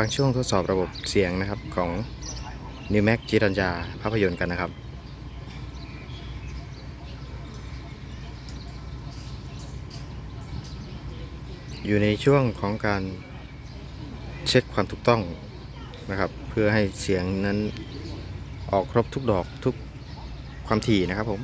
ฟังช่วงทดสอบระบบเสียงนะครับของ New Max จิรัญญาภาพยนตร์กันนะครับอยู่ในช่วงของการเช็คความถูกต้องนะครับ เพื่อให้เสียงนั้นออกครบทุกดอกทุกความถี่นะครับผม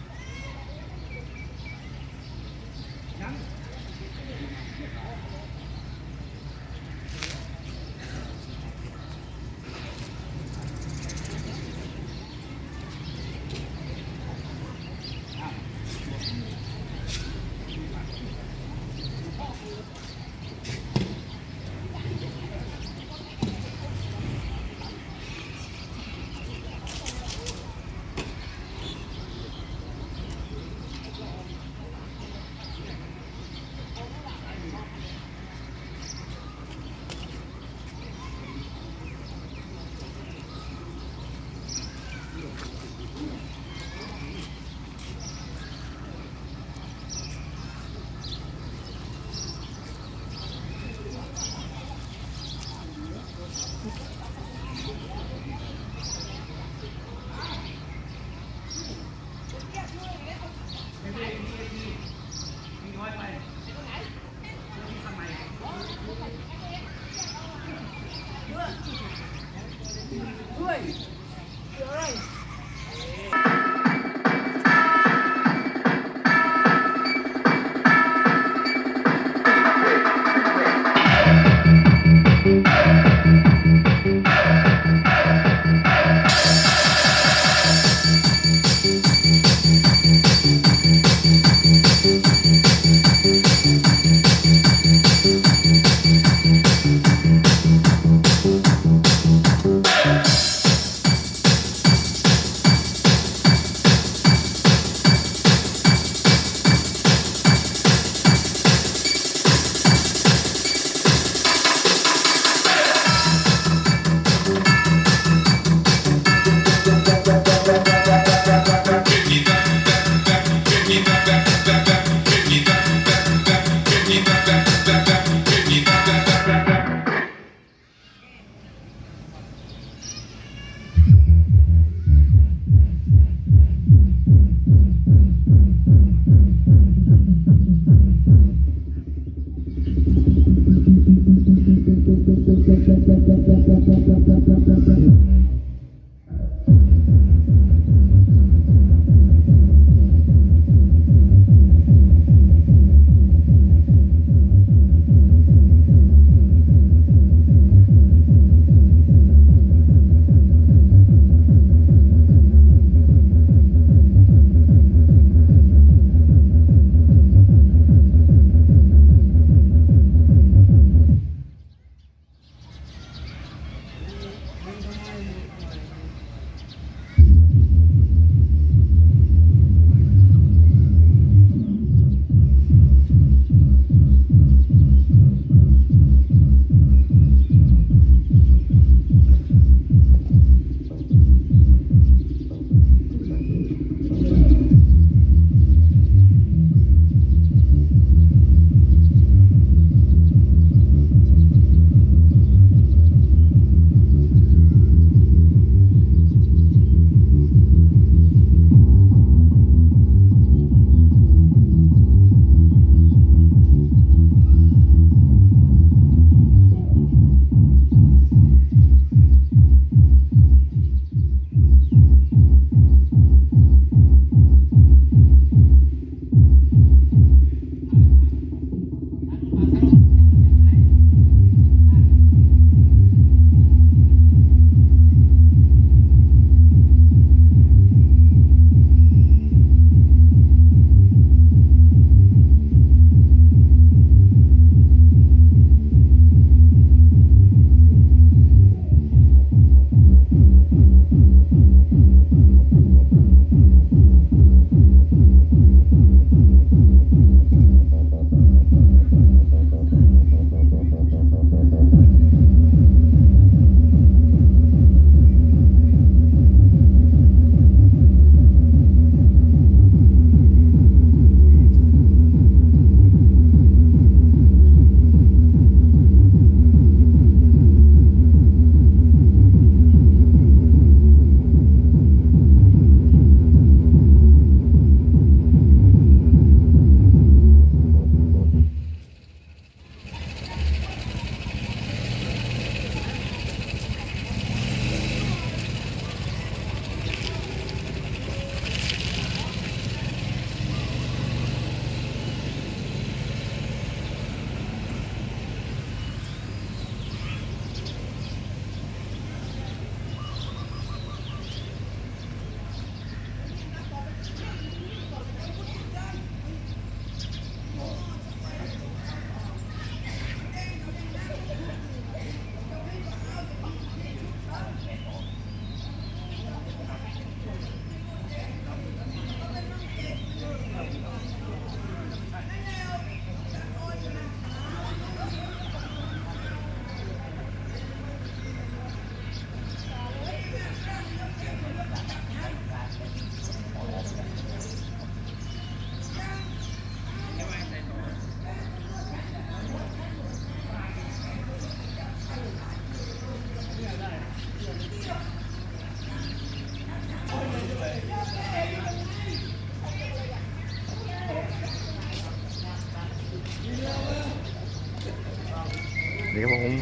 ดี๋ยวผม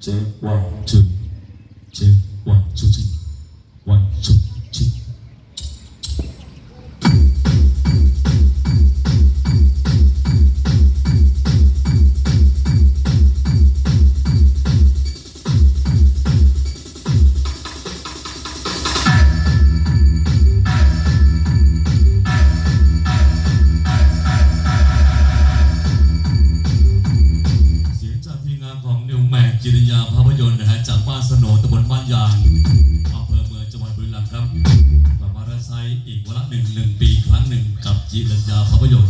J one two กิริยาภาพยนตร์นะฮะจากบ้านสโหนตำบลบ้านยางอำเภอเมืองจังหวัดบุรีรัมย์ครับกลับมารับใช้อีกวันละหนึ่งหนึ่งปีครั้งหนึ่งกับจิริยาภาพยนตร์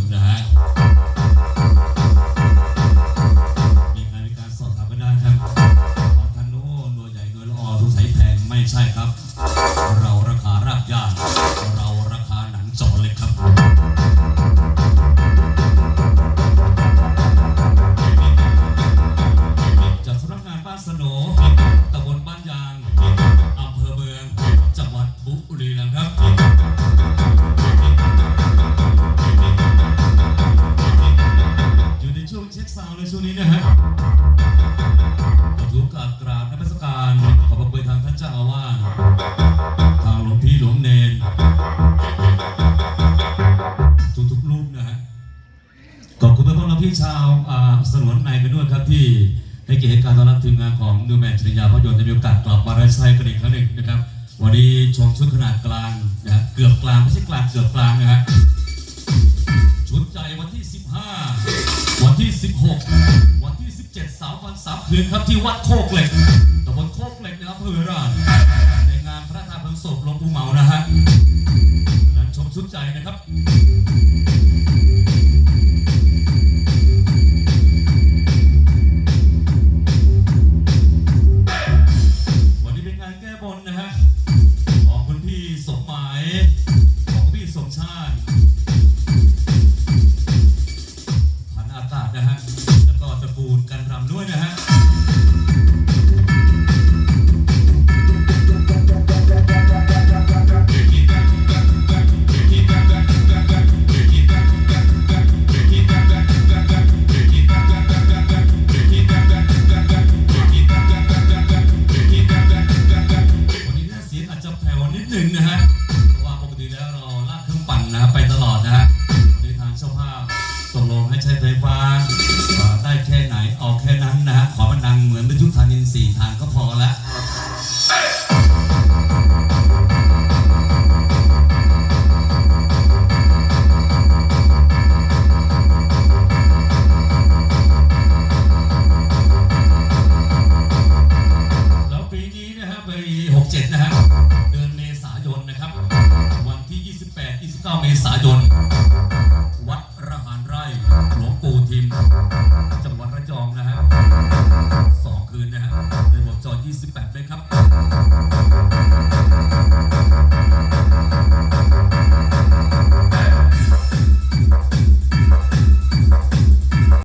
ชาวสนวนในกันด้วยครับที่ให้เกียรติการต้อนรับทีมงานของดูแมนจริยาพยนต์จะมีโอกาสกลับมาได้ใช้กันอีกครั้งหนึ่งนะครับ วันนี้ชมชุดขนาดกลางนะเกือบกลางไม่ใช่กลางเกือบกลางนะฮะชุดใหญ่วันที่ 15 วันที่ 16 วันที่ 17สามวันสามคืนครับที่วัดโคกเหล็กตำบลโคกเหล็กนะครับอำเภอราช